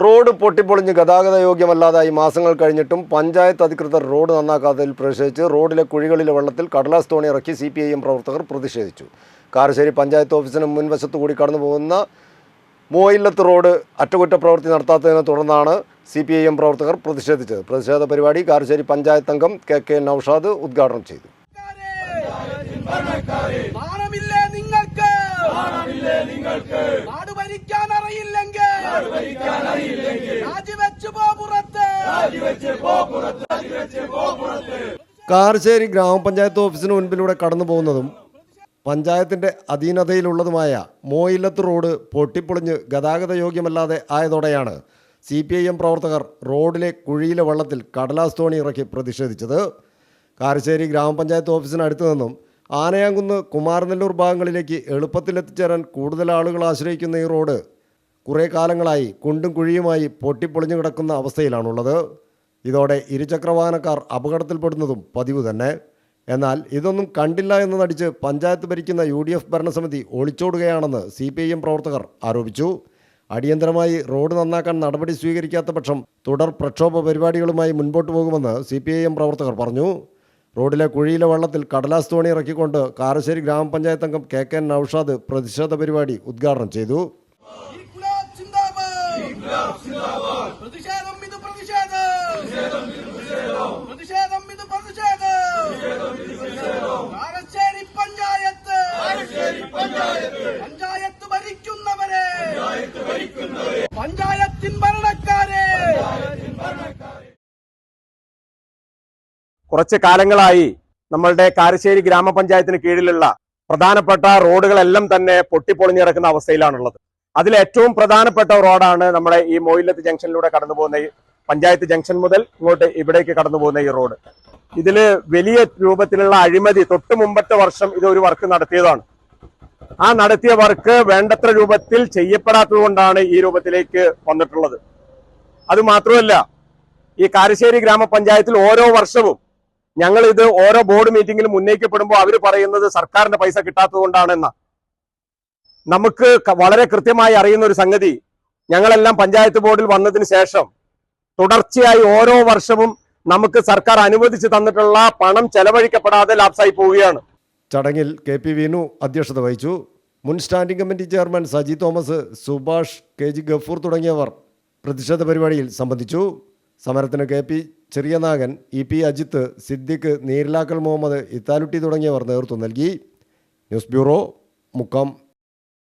Road പൊട്ടിപ്പൊളിഞ്ഞ് ഗതാഗത യോഗ്യമല്ലാതായി മാസങ്ങൾ കഴിഞ്ഞിട്ടും പഞ്ചായത്ത് അധികൃതർ റോഡ് നന്നാക്കാത്തതിൽ പ്രതിഷേധിച്ച് റോഡിലെ കുഴികളിലെ വെള്ളത്തിൽ കടലാസ് തോണി ഇറക്കി സി പി ഐ എം പ്രവർത്തകർ പ്രതിഷേധിച്ചു കാരശ്ശേരി പഞ്ചായത്ത് ഓഫീസിന് മുൻവശത്തു കൂടി കടന്നു പോകുന്ന മോയില്ലത്ത് റോഡ് അറ്റകുറ്റപ്രവൃത്തി നടത്താത്തതിനെ തുടർന്നാണ് സി പി ഐ എം പ്രവർത്തകർ പ്രതിഷേധിച്ചത് പ്രതിഷേധ പരിപാടി കാരശ്ശേരി പഞ്ചായത്ത് അംഗം കെ കെ നൌഷാദ് ഉദ്ഘാടനം ചെയ്തു നാണമില്ലേ നിങ്ങൾക്ക്? നാട് ഭരിക്കാൻ അറിയില്ലെങ്കിൽ രാജിവെച്ചു പോ പുറത്ത്. കാരശ്ശേരി ഗ്രാമപഞ്ചായത്ത് ഓഫീസിന് മുൻപിലൂടെ കടന്നു പോകുന്നതും പഞ്ചായത്തിന്റെ അധീനതയിലുള്ളതുമായ മോയില്ലത്ത് റോഡ് പൊട്ടിപ്പൊളിഞ്ഞ് ഗതാഗത യോഗ്യമല്ലാതെ ആയതോടെയാണ് സി പി ഐ എം പ്രവർത്തകർ റോഡിലെ കുഴിയിലെ വെള്ളത്തിൽ കടലാസ് തോണി ഇറക്കി പ്രതിഷേധിച്ചത്. കാരശ്ശേരി ഗ്രാമപഞ്ചായത്ത് ഓഫീസിനടുത്തു നിന്നും ആനയാങ്കുന്ന് കുമാരനെല്ലൂർ ഭാഗങ്ങളിലേക്ക് എളുപ്പത്തിൽ എത്തിച്ചേരാൻ കൂടുതൽ ആളുകൾ ആശ്രയിക്കുന്ന ഈ റോഡ് കുറേ കാലങ്ങളായി കുണ്ടും കുഴിയുമായി പൊട്ടിപ്പൊളിഞ്ഞു കിടക്കുന്ന അവസ്ഥയിലാണുള്ളത്. ഇതോടെ ഇരുചക്രവാഹനക്കാർ അപകടത്തിൽപ്പെടുന്നതും പതിവ് തന്നെ. എന്നാൽ ഇതൊന്നും കണ്ടില്ല എന്ന് നടിച്ച് പഞ്ചായത്ത് ഭരിക്കുന്ന യു ഡി എഫ് ഭരണസമിതി ഒളിച്ചോടുകയാണെന്ന് സി പി ഐ എം പ്രവർത്തകർ ആരോപിച്ചു. അടിയന്തരമായി റോഡ് നന്നാക്കാൻ നടപടി സ്വീകരിക്കാത്ത പക്ഷം തുടർ പ്രക്ഷോഭ പരിപാടികളുമായി മുൻപോട്ട് പോകുമെന്ന് സി പി ഐ എം പ്രവർത്തകർ പറഞ്ഞു. റോഡിലെ കുഴിയിലെ വെള്ളത്തിൽ കടലാസ് തോണി ഇറക്കിക്കൊണ്ട് കാരശ്ശേരി ഗ്രാമപഞ്ചായത്ത് അംഗം കെ കെ നൌഷാദ് പ്രതിഷേധ പരിപാടി ഉദ്ഘാടനം ചെയ്തു ഇൻക്ലാബ് സിന്ദാബാദ് പ്രതിഷേധം ഇത് പ്രതിഷേധം പ്രതിഷേധം ഇത് പ്രതിഷേധം കാരശ്ശേരി പഞ്ചായത്ത് പഞ്ചായത്ത് ഭരിക്കുന്നവരെ പഞ്ചായത്തിൻ ഭരണക്കാരെ കുറച്ച് കാലങ്ങളായി നമ്മളുടെ കാരശ്ശേരി ഗ്രാമപഞ്ചായത്തിന് കീഴിലുള്ള പ്രധാനപ്പെട്ട റോഡുകളെല്ലാം തന്നെ പൊട്ടിപ്പൊളിഞ്ഞു കിടക്കുന്ന അവസ്ഥയിലാണുള്ളത്. അതിൽ ഏറ്റവും പ്രധാനപ്പെട്ട റോഡാണ് നമ്മുടെ ഈ മൊയിലത്ത് ജംഗ്ഷനിലൂടെ കടന്നു പോകുന്ന ഈ പഞ്ചായത്ത് ജംഗ്ഷൻ മുതൽ ഇങ്ങോട്ട് ഇവിടേക്ക് കടന്നു പോകുന്ന ഈ റോഡ്. ഇതിൽ വലിയ രൂപത്തിലുള്ള അഴിമതി തൊട്ട് മുമ്പത്തെ വർഷം ഇത് ഒരു വർക്ക് നടത്തിയതാണ്. ആ നടത്തിയ വർക്ക് വേണ്ടത്ര രൂപത്തിൽ ചെയ്യപ്പെടാത്തതുകൊണ്ടാണ് ഈ രൂപത്തിലേക്ക് വന്നിട്ടുള്ളത്. അതുമാത്രമല്ല ഈ കാരശ്ശേരി ഗ്രാമപഞ്ചായത്തിൽ ഓരോ വർഷവും ഞങ്ങൾ ഇത് ഓരോ ബോർഡ് മീറ്റിംഗിലും ഉന്നയിക്കപ്പെടുമ്പോൾ അവർ പറയുന്നത് സർക്കാരിന്റെ പൈസ കിട്ടാത്തത് കൊണ്ടാണെന്ന. നമുക്ക് വളരെ കൃത്യമായി അറിയുന്ന ഒരു സംഗതി ഞങ്ങളെല്ലാം പഞ്ചായത്ത് ബോർഡിൽ വന്നതിന് ശേഷം തുടർച്ചയായി ഓരോ വർഷവും നമുക്ക് സർക്കാർ അനുവദിച്ച് തന്നിട്ടുള്ള പണം ചെലവഴിക്കപ്പെടാതെ ലാപ്സായി പോവുകയാണ്. ചടങ്ങിൽ കെ പി വിനു അധ്യക്ഷത വഹിച്ചു. മുൻ standing committee chairman Saji Thomas Subhash K G Gafoor തുടങ്ങിയവർ പ്രതിഷേധ പരിപാടിയിൽ സംബന്ധിച്ചു. സമരത്തിന് K P Cheriyanagan E P Ajith Siddique Neerlakkal Muhammad Ithalutty തുടങ്ങിയവർ നേതൃത്വം നൽകി. News bureau Mukkam.